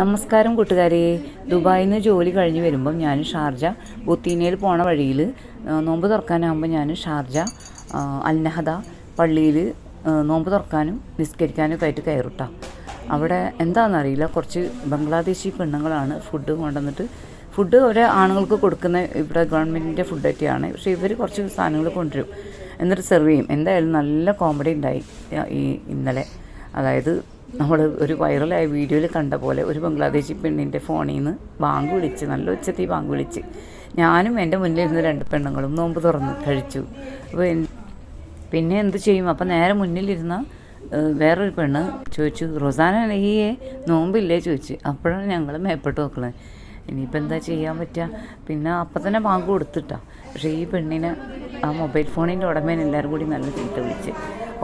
നമസ്കാരം കൂട്ടുകാരെ. ദുബായിൽ നിന്ന് ജോലി കഴിഞ്ഞ് വരുമ്പം ഞാൻ ഷാർജ ബുത്തീനയിൽ പോണ വഴിയിൽ നോമ്പ് തുറക്കാനാകുമ്പോൾ ഞാൻ ഷാർജ അൽനഹദ പള്ളിയിൽ നോമ്പ് തുറക്കാനും നിസ്കരിക്കാനും ഒക്കെ ആയിട്ട് കയറുട്ടാ. അവിടെ എന്താണെന്നറിയില്ല കുറച്ച് ബംഗ്ലാദേശി പെണ്ണുങ്ങളാണ് ഫുഡ് കൊണ്ടുവന്നിട്ട്. ഫുഡ് ഓരോ ആണുങ്ങൾക്ക് കൊടുക്കുന്ന ഇവിടെ ഗവൺമെന്റിന്റെ ഫുഡ് ഒക്കെയാണ്. പക്ഷേ ഇവർ കുറച്ച് സാധനങ്ങൾ കൊണ്ടുവരും. എന്നിട്ട് സെർവ് ചെയ്യും. എന്തായാലും നല്ല കോമഡി ഉണ്ടായി ഈ ഇന്നലെ. അതായത് നമ്മൾ ഒരു വൈറലായ വീഡിയോയിൽ കണ്ട പോലെ ഒരു ബംഗ്ലാദേശി പെണ്ണിന്റെ ഫോണിൽ നിന്ന് ബാങ്ക് വിളിച്ച് നല്ല ഉച്ചത്തി ബാങ്ക് വിളിച്ച്. ഞാനും എന്റെ മുന്നിലിരുന്ന് രണ്ട് പെണ്ണുങ്ങളും നോമ്പ് തുറന്ന് കഴിച്ചു. അപ്പോൾ പിന്നെ എന്ത് ചെയ്യും? അപ്പം നേരെ മുന്നിലിരുന്ന വേറൊരു പെണ്ണ് ചോദിച്ചു റൊസാന നെയ്യേ നോമ്പില്ലേ? ചോദിച്ചു. അപ്പോഴാണ് ഞങ്ങൾ മേപ്പെട്ട് നോക്കുന്നത് ഇനിയിപ്പോൾ എന്താ ചെയ്യാൻ പറ്റുക പിന്നെ അപ്പം തന്നെ ബാങ്ക് കൊടുത്തിട്ടാണ് പക്ഷേ ഈ പെണ്ണിനെ ആ മൊബൈൽ ഫോണിന്റെ ഉടമേനെ എല്ലാവരും കൂടി നല്ല ചീത്ത വിളിച്ച്.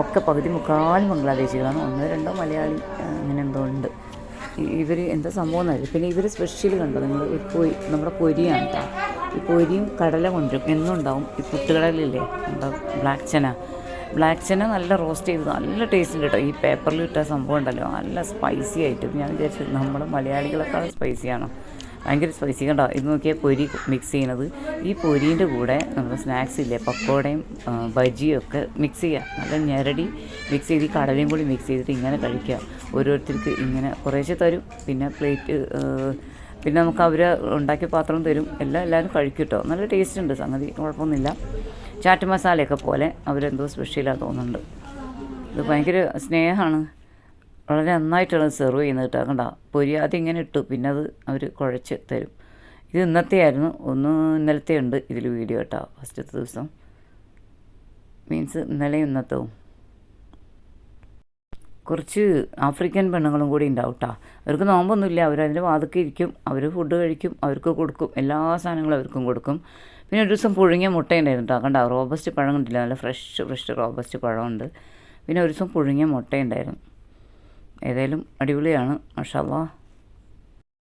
ഒക്കെ പകുതി മുക്കാലും ബംഗ്ലാദേശികളാണ്. ഒന്നോ രണ്ടോ മലയാളി അങ്ങനെ എന്തോ ഉണ്ട്. ഇവർ എന്താ സംഭവം എന്നറിയില്ല പിന്നെ ഇവർ സ്പെഷ്യൽ കണ്ടോ? നിങ്ങൾ പൊരി നമ്മുടെ പൊരിയാണ് കേട്ടോ ഈ പൊരിയും കടല കൊണ്ടുവരും. എന്നും ഉണ്ടാവും. ഈ പുട്ടുകടലില്ലേ നമ്മുടെ ബ്ലാക്ക് ചന ബ്ലാക്ക് ചന നല്ല റോസ്റ്റ് ചെയ്ത് നല്ല ടേസ്റ്റ് ഉണ്ട് കേട്ടോ ഈ പേപ്പറിൽ ഇട്ട സംഭവം ഉണ്ടല്ലോ. നല്ല സ്പൈസി ആയിട്ട്. ഞാൻ വിചാരിച്ചത് നമ്മൾ മലയാളികളെക്കാൾ സ്പൈസിയാണോ ഭയങ്കര സ്പൈസി കണ്ടോ? ഇത് നോക്കിയാൽ പൊരി മിക്സ് ചെയ്യണത്. ഈ പൊരീന്റെ കൂടെ നമ്മൾ സ്നാക്സ് ഇല്ലേ പക്കോടയും ബജിയും ഒക്കെ മിക്സ് ചെയ്യുക നല്ല ഞെരടി മിക്സ് ചെയ്ത് ഈ കടലയും കൂടി മിക്സ് ചെയ്തിട്ട് ഇങ്ങനെ കഴിക്കുക ഓരോരുത്തർക്ക് ഇങ്ങനെ കുറേശ്ശെ തരും. പിന്നെ പ്ലേറ്റ് പിന്നെ നമുക്ക് അവർ ഉണ്ടാക്കിയ പാത്രം തരും. എല്ലാം എല്ലാവരും കഴിക്കും കേട്ടോ നല്ല ടേസ്റ്റ് ഉണ്ട്. സംഗതി കുഴപ്പമൊന്നുമില്ല. ചാറ്റ് മസാലയൊക്കെ പോലെ അവരെന്തോ സ്പെഷ്യലാണ് തോന്നുന്നുണ്ട്. ഇത് ഭയങ്കര സ്നേഹമാണ്. വളരെ നന്നായിട്ടാണ് സെർവ് ചെയ്യുന്നത് കേട്ടോ. കണ്ട? പൊരി ആദ്യം ഇങ്ങനെ ഇട്ടു പിന്നെ അത് അവർ കുഴച്ച് തരും. ഇത് ഇന്നത്തെ ആയിരുന്നു ഒന്ന് ഇന്നലത്തെ ഉണ്ട് ഇതിൽ വീഡിയോ കേട്ടോ ഫസ്റ്റത്തെ ദിവസം. മീൻസ് ഇന്നലെ ഇന്നത്തവും കുറച്ച് ആഫ്രിക്കൻ പെണ്ണുങ്ങളും കൂടി ഉണ്ടാവും കേട്ടോ. അവർക്ക് നോമ്പൊന്നുമില്ല അവരതിന്റെ വാതൊക്കെ ഇരിക്കും അവർ ഫുഡ് കഴിക്കും അവർക്ക് കൊടുക്കും എല്ലാ സാധനങ്ങളും അവർക്കും കൊടുക്കും. പിന്നെ ഒരു ദിവസം പുഴുങ്ങിയ മുട്ടയുണ്ടായിരുന്നു കേട്ടോ. കണ്ട? റോബസ്റ്റ് പഴം കണ്ടില്ല? നല്ല ഫ്രഷ് ഫ്രഷ് റോബസ്റ്റ് പഴമുണ്ട്. പിന്നെ ഒരു ദിവസം പുഴുങ്ങിയ മുട്ടയുണ്ടായിരുന്നു. ഏതായാലും അടിപൊളിയാണ് മഷാല്ലാ